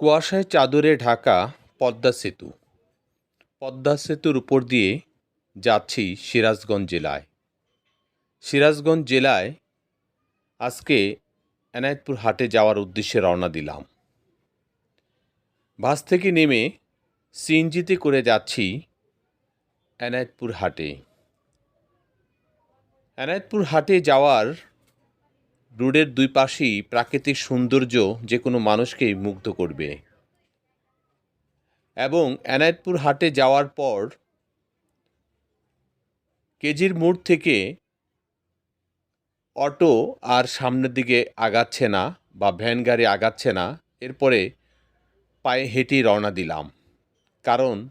কুয়াশায় চাদরে ঢাকা পদ্মা সেতু। পদ্মা সেতুর উপর দিয়ে যাচ্ছি সিরাজগঞ্জ জেলায়। সিরাজগঞ্জ জেলায় আজকে এনায়েতপুর হাটে যাওয়ার উদ্দেশ্যে রওনা দিলাম। বাস থেকে নেমে সিএনজিতে করে যাচ্ছি এনায়েতপুর হাটে। এনায়েতপুর হাটে যাওয়ার রোডের দুই পাশেই প্রাকৃতিক সৌন্দর্য যে কোনো মানুষকেই মুগ্ধ করবে। এবং এনায়েতপুর হাটে যাওয়ার পর কেজির মোড় থেকে অটো আর সামনের দিকে আগাচ্ছে না বা ভ্যান গাড়ি আগাচ্ছে না, এরপরে পায়ে হেঁটে রওনা দিলাম। কারণ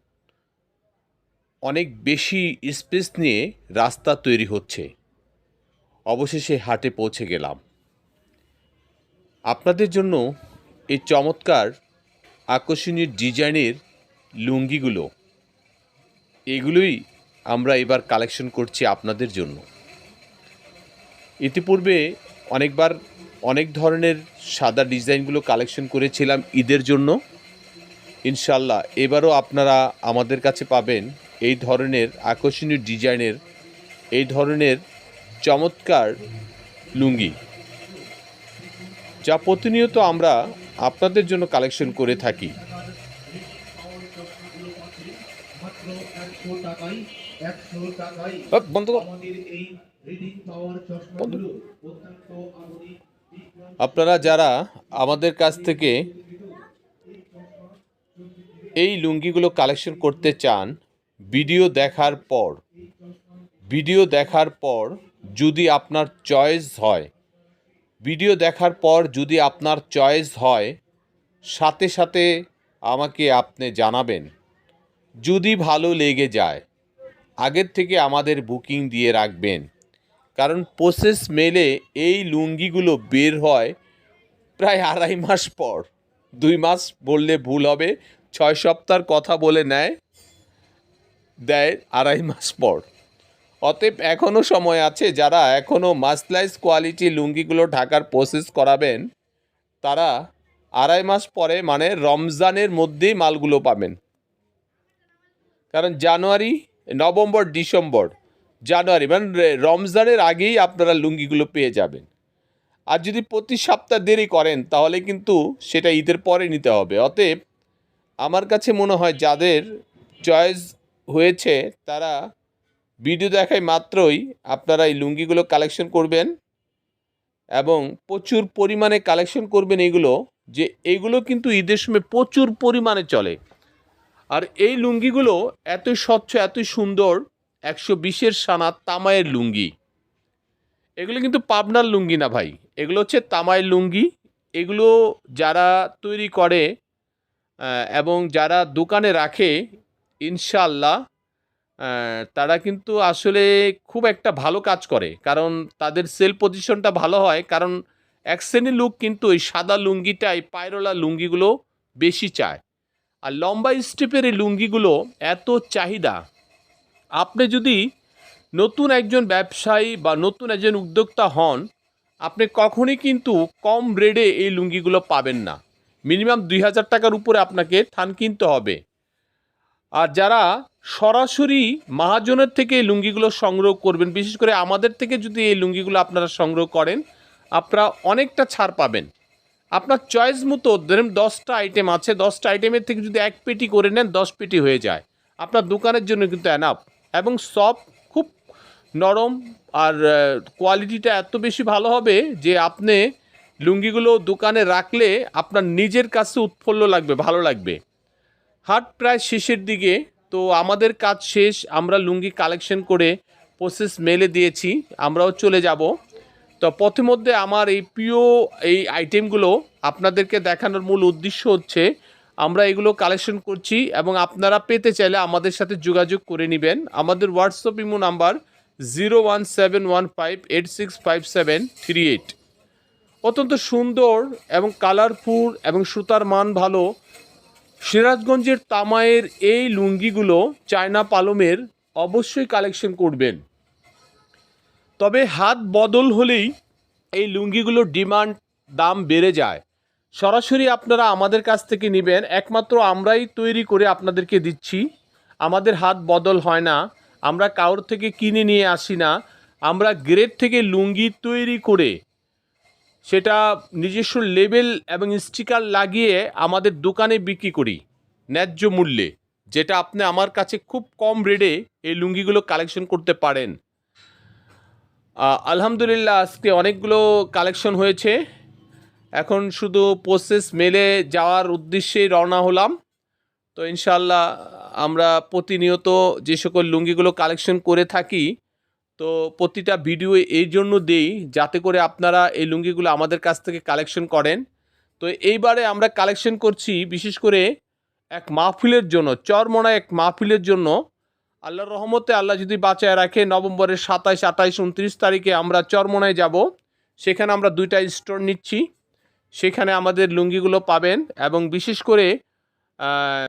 অনেক বেশি স্পেস নিয়ে রাস্তা তৈরি হচ্ছে। অবশেষে হাটে পৌঁছে গেলাম। আপনাদের জন্য এই চমৎকার আকর্ষণীয় ডিজাইনের লুঙ্গিগুলো, এগুলোই আমরা এবার কালেকশন করছি আপনাদের জন্য। ইতিপূর্বে অনেকবার অনেক ধরনের সাদা ডিজাইনগুলো কালেকশন করেছিলাম ঈদের জন্য। ইনশাল্লাহ এবারও আপনারা আমাদের কাছে পাবেন এই ধরনের আকর্ষণীয় ডিজাইনের, এই ধরনের চমৎকার লুঙ্গি। যা প্রতিনিয়ত আমরা আপনাদের জন্য কালেকশন করে থাকি। বন্ধ। আপনারা যারা আমাদের কাছ থেকে এই লুঙ্গিগুলো কালেকশন করতে চান ভিডিও দেখার পর ভিডিও দেখার পর যদি আপনার চয়েস হয় ভিডিও দেখার পর যদি আপনার চয়েস হয়, সাথে সাথে আমাকে আপনি জানাবেন, যদি ভালো লেগে যায়। আগের থেকে আমাদের বুকিং দিয়ে রাখবেন। কারণ প্রসেস মেলে এই লুঙ্গিগুলো বের হয় প্রায় আড়াই মাস পর। দুই মাস বললে ভুল হবে, ছয় সপ্তাহের কথা বলে নেয়, দেয় আড়াই মাস পর। অতএব এখনও সময় আছে, যারা এখনও মাসলাইজ কোয়ালিটি লুঙ্গিগুলো ঢাকার প্রসেস করাবেন, তারা আড়াই মাস পরে মানে রমজানের মধ্যেই মালগুলো পাবেন। কারণ জানুয়ারি, নভেম্বর, ডিসেম্বর, জানুয়ারি মানে রমজানের আগেই আপনারা লুঙ্গিগুলো পেয়ে যাবেন। আর যদি প্রতি সপ্তাহ দেরি করেন, তাহলে কিন্তু সেটা ঈদের পরে নিতে হবে। অতএব আমার কাছে মনে হয় যাদের চয়েস হয়েছে, তারা ভিডিও দেখায় মাত্রই আপনারা এই লুঙ্গিগুলো কালেকশন করবেন এবং প্রচুর পরিমাণে কালেকশন করবেন এগুলো, যে এগুলো কিন্তু ঈদের সময় প্রচুর পরিমাণে চলে। আর এই লুঙ্গিগুলো এতই স্বচ্ছ এতই সুন্দর, একশো বিশের সানা তামায়ের লুঙ্গি। এগুলো কিন্তু পাবনার লুঙ্গি না ভাই, এগুলো হচ্ছে তামায়ের লুঙ্গি। এগুলো যারা তৈরি করে এবং যারা দোকানে রাখে ইনশাল্লাহ তারা কিন্তু আসলে খুব একটা ভালো কাজ করে। কারণ তাদের সেল পজিশনটা ভালো হয়। কারণ এক শ্রেণির লোক কিন্তু ওই সাদা লুঙ্গিটাই পায়রোলা লুঙ্গিগুলো বেশি চায়। আর লম্বা স্টেপের এই লুঙ্গিগুলো এত চাহিদা। আপনি যদি নতুন একজন ব্যবসায়ী বা নতুন একজন উদ্যোক্তা হন, আপনি কখনই কিন্তু কম রেডে এই লুঙ্গিগুলো পাবেন না। মিনিমাম দুই হাজার টাকার উপরে আপনাকে থান কিনতে হবে। আর যারা সরাসরি মহাজনের থেকে এই লুঙ্গিগুলো সংগ্রহ করবেন, বিশেষ করে আমাদের থেকে যদি এই লুঙ্গিগুলো আপনারা সংগ্রহ করেন, আপনারা অনেকটা ছাড় পাবেন। আপনার চয়েস মতো ধরেন দশটা আইটেম আছে, দশটা আইটেমের থেকে যদি এক পেটি করে নেন, দশ পেটি হয়ে যায়। আপনার দোকানের জন্য কিন্তু অ্যানাপ এবং সব খুব নরম আর কোয়ালিটিটা এত বেশি ভালো হবে যে আপনি লুঙ্গিগুলো দোকানে রাখলে আপনার নিজের কাছে উৎফুল্ল লাগবে, ভালো লাগবে। হাট প্রায় শেষের দিকে, তো আমাদের কাজ শেষ, আমরা লুঙ্গি কালেকশন করে প্রসেস মেলে দিয়েছি, আমরাও চলে যাব। তো পথিমধ্যে আমার এই প্রিয় এই আইটেমগুলো আপনাদেরকে দেখানোর মূল উদ্দেশ্য হচ্ছে, আমরা এগুলো কালেকশন করছি এবং আপনারা পেতে চাইলে আমাদের সাথে যোগাযোগ করে নেবেন। আমাদের WhatsApp imo number zero one seven one five eight six five seven three eight অত্যন্ত সুন্দর এবং কালারফুল এবং সুতার মান ভালো সিরাজগঞ্জের তামায়ের এই লুঙ্গিগুলো চায়না পালমের অবশ্যই কালেকশন করবেন। তবে হাত বদল হলেই এই লুঙ্গিগুলোর ডিমান্ড দাম বেড়ে যায়। সরাসরি আপনারা আমাদের কাছ থেকে নেবেন। একমাত্র আমরাই তৈরি করে আপনাদেরকে দিচ্ছি। আমাদের হাত বদল হয় না। আমরা কারোর থেকে কিনে নিয়ে আসি না। আমরা গ্রেড থেকে লুঙ্গি তৈরি করে সেটা নিজস্ব লেবেল এবং স্টিকার লাগিয়ে আমাদের দোকানে বিক্রি করি, ন্যায্য মূল্যে, যেটা আপনি আমার কাছে খুব কম রেটে এই লুঙ্গিগুলো কালেকশন করতে পারেন। আলহামদুলিল্লাহ আজকে অনেকগুলো কালেকশন হয়েছে। এখন শুধু প্রসেস মেলে যাওয়ার উদ্দেশ্যেই রওনা হলাম। তো ইনশাল্লাহ আমরা প্রতিনিয়ত যে সকল লুঙ্গিগুলো কালেকশন করে থাকি তো প্রতিটা ভিডিও এই জন্য দেই যাতে করে আপনারা এই লুঙ্গিগুলো আমাদের কাছ থেকে কালেকশন করেন। তো এইবারে আমরা কালেকশন করছি বিশেষ করে এক মাহফিলের জন্য চরমোনা এক মাহফিলের জন্য। আল্লাহর রহমতে আল্লাহ যদি বাঁচায় রাখে, নভেম্বরের সাতাইশ, আঠাইশ, উনত্রিশ তারিখে আমরা চরমোনায় যাব। সেখানে আমরা দুইটা স্টোর নিচ্ছি। সেখানে আমাদের লুঙ্গিগুলো পাবেন এবং বিশেষ করে